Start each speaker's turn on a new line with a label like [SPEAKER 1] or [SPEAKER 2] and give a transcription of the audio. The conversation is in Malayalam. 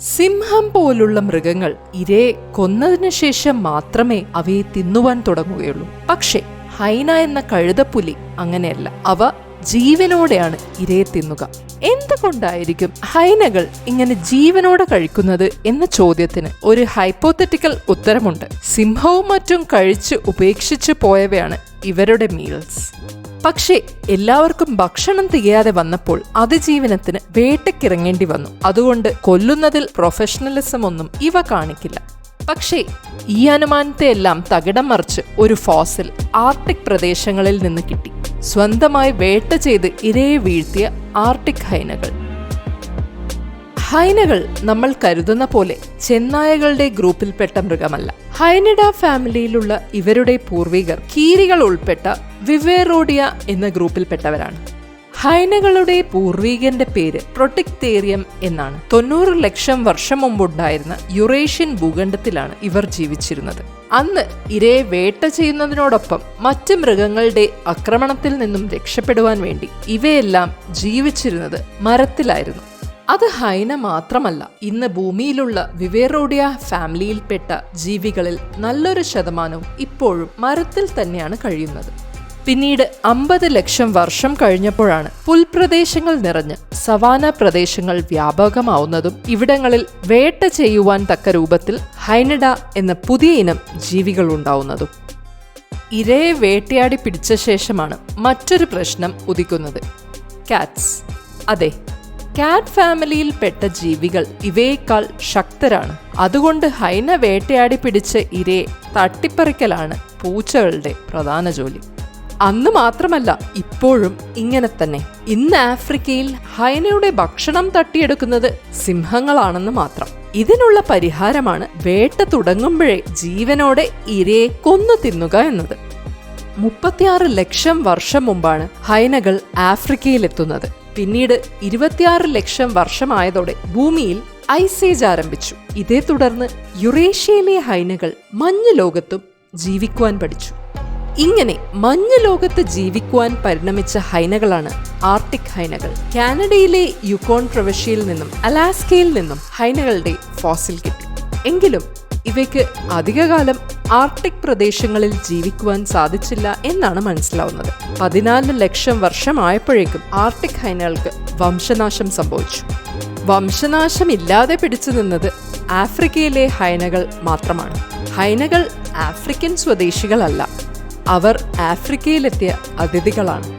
[SPEAKER 1] സിംഹം പോലുള്ള മൃഗങ്ങൾ ഇരയെ കൊന്നതിനു ശേഷം മാത്രമേ അവയെ തിന്നുവാൻ തുടങ്ങുകയുള്ളൂ. പക്ഷേ ഹൈന എന്ന കഴുതപ്പുലി അങ്ങനെയല്ല. അവ ജീവനോടെയാണ് ഇരയെ തിന്നുക. എന്തുകൊണ്ടായിരിക്കും ഹൈനകൾ ഇങ്ങനെ ജീവനോടെ കഴിക്കുന്നത് എന്ന ചോദ്യത്തിന് ഒരു ഹൈപ്പോത്തറ്റിക്കൽ ഉത്തരമുണ്ട്. സിംഹവും മറ്റും കഴിച്ച് ഉപേക്ഷിച്ച് പോയവയാണ് ഇവരുടെ മീൽസ്. പക്ഷേ എല്ലാവർക്കും ഭക്ഷണം തികയാതെ വന്നപ്പോൾ അതിജീവനത്തിന് വേട്ടക്കിറങ്ങേണ്ടി വന്നു. അതുകൊണ്ട് കൊല്ലുന്നതിൽ പ്രൊഫഷണലിസം ഒന്നും ഇവ കാണിക്കില്ല. പക്ഷേ ഈ അനുമാനത്തെ എല്ലാം തകിടം മറിച്ച് ഒരു ഫോസിൽ ആർട്ടിക് പ്രദേശങ്ങളിൽ നിന്ന് കിട്ടി. സ്വന്തമായി വേട്ട ചെയ്ത് ഇരയെ വീഴ്ത്തിയ ആർട്ടിക് ഹൈനകൾ. ഹൈനകൾ നമ്മൾ കരുതുന്ന പോലെ ചെന്നായകളുടെ ഗ്രൂപ്പിൽപ്പെട്ട മൃഗമല്ല. ഹൈനഡ ഫാമിലിയിലുള്ള ഇവരുടെ പൂർവികർ കീരികൾ ഉൾപ്പെട്ട വിവേറോഡിയ എന്ന ഗ്രൂപ്പിൽപ്പെട്ടവരാണ്. ഹൈനകളുടെ പൂർവികന്റെ പേര് പ്രൊട്ടിക്തേറിയം എന്നാണ്. തൊണ്ണൂറ് ലക്ഷം വർഷം മുമ്പുണ്ടായിരുന്ന യുറേഷ്യൻ ഭൂഖണ്ഡത്തിലാണ് ഇവർ ജീവിച്ചിരുന്നത്. അന്ന് ഇരയെ വേട്ട ചെയ്യുന്നതിനോടൊപ്പം മറ്റ് മൃഗങ്ങളുടെ ആക്രമണത്തിൽ നിന്നും രക്ഷപ്പെടുവാൻ വേണ്ടി ഇവയെല്ലാം ജീവിച്ചിരുന്നത് മരത്തിലായിരുന്നു. അത് ഹൈന മാത്രമല്ല ഇന്ന് ഭൂമിയിലുള്ള വിവേറോഡിയ ഫാമിലിയിൽപ്പെട്ട ജീവികളിൽ നല്ലൊരു ശതമാനവും ഇപ്പോഴും മരത്തിൽ തന്നെയാണ് കഴിയുന്നത്. പിന്നീട് അമ്പത് ലക്ഷം വർഷം കഴിഞ്ഞപ്പോഴാണ് പുൽപ്രദേശങ്ങൾ നിറഞ്ഞ് സവാന പ്രദേശങ്ങൾ വ്യാപകമാവുന്നതും ഇവിടങ്ങളിൽ വേട്ട ചെയ്യുവാൻ തക്ക രൂപത്തിൽ ഹൈനഡ എന്ന പുതിയ ഇനം ജീവികൾ ഉണ്ടാവുന്നതും. ഇരയെ വേട്ടയാടി പിടിച്ച ശേഷമാണ് മറ്റൊരു പ്രശ്നം ഉദിക്കുന്നത്. കാറ്റ്സ്. അതെ കാറ്റ് ഫാമിലിയിൽ പെട്ട ജീവികൾ ഇവയേക്കാൾ ശക്തരാണ്. അതുകൊണ്ട് ഹൈന വേട്ടയാടി പിടിച്ച ഇരയെ തട്ടിപ്പറിക്കലാണ് പൂച്ചകളുടെ പ്രധാന ജോലി. അന്ന് മാത്രമല്ല ഇപ്പോഴും ഇങ്ങനെ തന്നെ. ഇന്ന് ആഫ്രിക്കയിൽ ഹൈനയുടെ ഭക്ഷണം തട്ടിയെടുക്കുന്നത് സിംഹങ്ങളാണെന്ന് മാത്രം. ഇതിനുള്ള പരിഹാരമാണ് വേട്ട തുടങ്ങുമ്പോഴേ ജീവനോടെ ഇരയെ കൊന്നു തിന്നുക എന്നത്. മുപ്പത്തിയാറ് ലക്ഷം വർഷം മുമ്പാണ് ഹൈനകൾ ആഫ്രിക്കയിലെത്തുന്നത്. പിന്നീട് ഇരുപത്തിയാറ് ലക്ഷം വർഷമായതോടെ ഭൂമിയിൽ ഐസേജ് ആരംഭിച്ചു. ഇതേ തുടർന്ന് യുറേഷ്യയിലെ ഹൈനകൾ മഞ്ഞ് ലോകത്തും ജീവിക്കുവാൻ പഠിച്ചു. ഇങ്ങനെ മഞ്ഞ് ലോകത്ത് ജീവിക്കുവാൻ പരിണമിച്ച ഹൈനകളാണ് ആർട്ടിക് ഹൈനകൾ. കാനഡയിലെ യുക്കോൺ പ്രവിശ്യയിൽ നിന്നും അലാസ്കയിൽ നിന്നും ഹൈനകളുടെ ഫോസിൽ കിട്ടി. എങ്കിലും ഇവയ്ക്ക് അധികകാലം ആർട്ടിക് പ്രദേശങ്ങളിൽ ജീവിക്കുവാൻ സാധിച്ചില്ല എന്നാണ് മനസ്സിലാവുന്നത്. പതിനാല് ലക്ഷം വർഷമായപ്പോഴേക്കും ആർട്ടിക് ഹൈനകൾക്ക് വംശനാശം സംഭവിച്ചു. വംശനാശം ഇല്ലാതെ പിടിച്ചു നിന്നത് ആഫ്രിക്കയിലെ ഹൈനകൾ മാത്രമാണ്. ഹൈനകൾ ആഫ്രിക്കൻ സ്വദേശികളല്ല. അവർ ആഫ്രിക്കയിലെത്തിയ അതിഥികളാണ്.